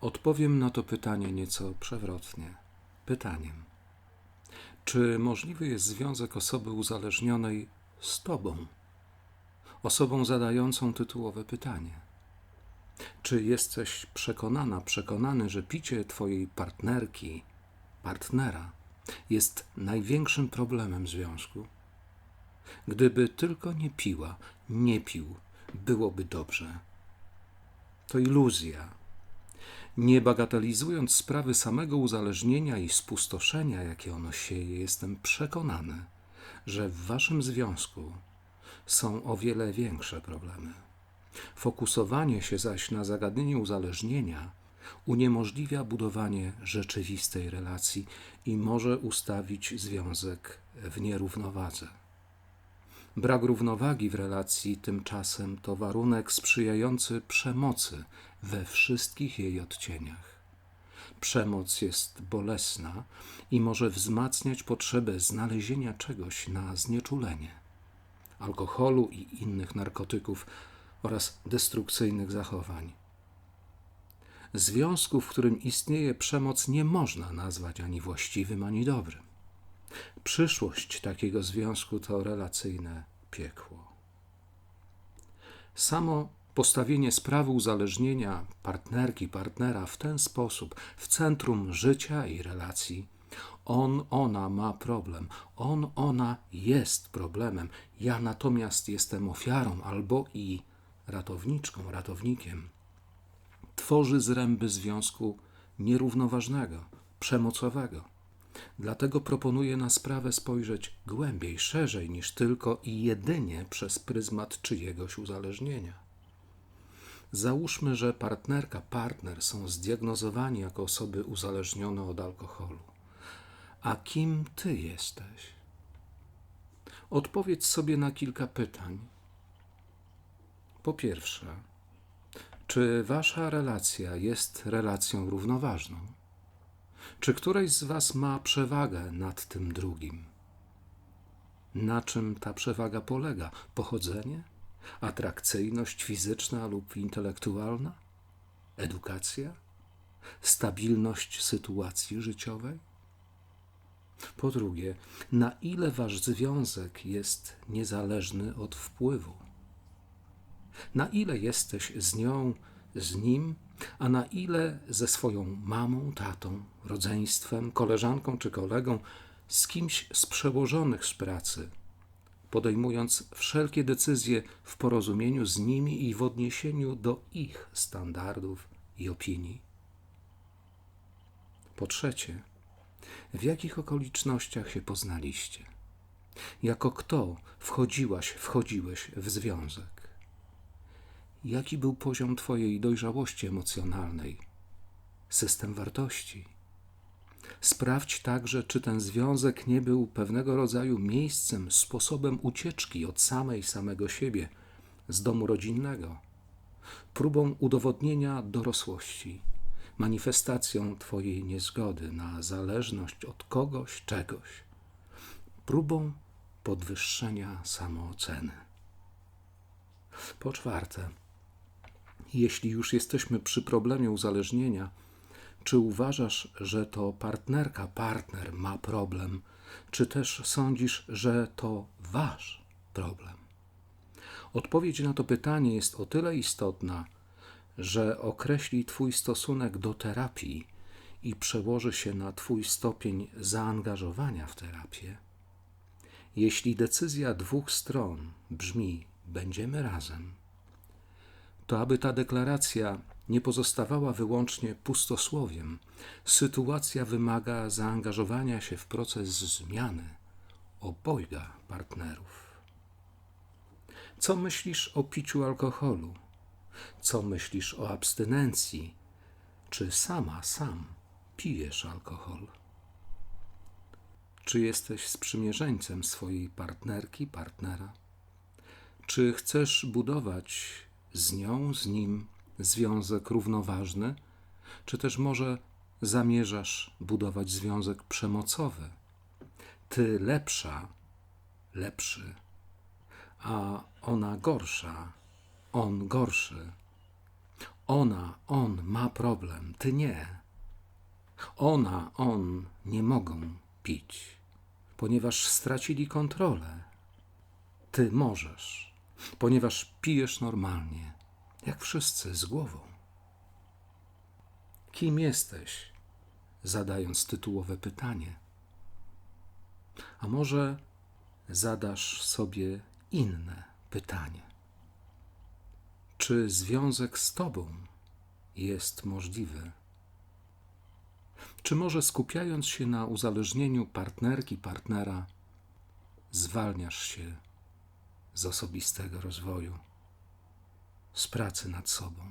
Odpowiem na to pytanie nieco przewrotnie. Pytaniem: czy możliwy jest związek osoby uzależnionej z Tobą, osobą zadającą tytułowe pytanie? Czy jesteś przekonana, przekonany, że picie Twojej partnerki, partnera jest największym problemem związku? Gdyby tylko nie piła, nie pił, byłoby dobrze. To iluzja. Nie bagatelizując sprawy samego uzależnienia i spustoszenia, jakie ono sieje, jestem przekonany, że w waszym związku są o wiele większe problemy. Fokusowanie się zaś na zagadnieniu uzależnienia uniemożliwia budowanie rzeczywistej relacji i może ustawić związek w nierównowadze. Brak równowagi w relacji tymczasem to warunek sprzyjający przemocy we wszystkich jej odcieniach. Przemoc jest bolesna i może wzmacniać potrzebę znalezienia czegoś na znieczulenie alkoholu i innych narkotyków oraz destrukcyjnych zachowań. Związku, w którym istnieje przemoc, nie można nazwać ani właściwym, ani dobrym. Przyszłość takiego związku to relacyjne piekło. Samo postawienie sprawy uzależnienia partnerki, partnera w ten sposób w centrum życia i relacji. On, ona ma problem, on, ona jest problemem, ja natomiast jestem ofiarą albo i ratowniczką, ratownikiem. Tworzy zręby związku nierównoważnego, przemocowego. Dlatego proponuję na sprawę spojrzeć głębiej, szerzej niż tylko i jedynie przez pryzmat czyjegoś uzależnienia. Załóżmy, że partnerka, partner są zdiagnozowani jako osoby uzależnione od alkoholu. A kim ty jesteś? Odpowiedz sobie na kilka pytań. Po pierwsze, czy wasza relacja jest relacją równoważną? Czy któreś z was ma przewagę nad tym drugim? Na czym ta przewaga polega? Pochodzenie? atrakcyjność fizyczna lub intelektualna, edukacja, stabilność sytuacji życiowej? Po drugie, na ile wasz związek jest niezależny od wpływu? Na ile jesteś z nią, z nim, a na ile ze swoją mamą, tatą, rodzeństwem, koleżanką czy kolegą, z kimś z przełożonych z pracy, podejmując wszelkie decyzje w porozumieniu z nimi i w odniesieniu do ich standardów i opinii. Po trzecie, w jakich okolicznościach się poznaliście? Jako kto wchodziłaś, wchodziłeś w związek? Jaki był poziom Twojej dojrzałości emocjonalnej, system wartości? Sprawdź także, czy ten związek nie był pewnego rodzaju miejscem, sposobem ucieczki od samej samego siebie, z domu rodzinnego, próbą udowodnienia dorosłości, manifestacją Twojej niezgody na zależność od kogoś, czegoś, próbą podwyższenia samooceny. Po czwarte, jeśli już jesteśmy przy problemie uzależnienia, czy uważasz, że to partnerka, partner ma problem, czy też sądzisz, że to wasz problem? Odpowiedź na to pytanie jest o tyle istotna, że określi Twój stosunek do terapii i przełoży się na Twój stopień zaangażowania w terapię. Jeśli decyzja dwóch stron brzmi: Będziemy razem, to aby ta deklaracja nie pozostawała wyłącznie pustosłowiem. Sytuacja wymaga zaangażowania się w proces zmiany obojga partnerów. Co myślisz o piciu alkoholu? Co myślisz o abstynencji? Czy sama, sam pijesz alkohol? Czy jesteś sprzymierzeńcem swojej partnerki, partnera? Czy chcesz budować z nią, z nim związek równoważny, czy też może zamierzasz budować związek przemocowy? Ty lepsza, lepszy, a ona gorsza, on gorszy. Ona, on ma problem, ty nie. Ona, on nie mogą pić, ponieważ stracili kontrolę. Ty możesz, ponieważ pijesz normalnie, jak wszyscy z głową. Kim jesteś? Zadając tytułowe pytanie. A może zadasz sobie inne pytanie? Czy związek z Tobą jest możliwy? Czy może skupiając się na uzależnieniu partnerki, partnera, zwalniasz się z osobistego rozwoju, z pracy nad sobą?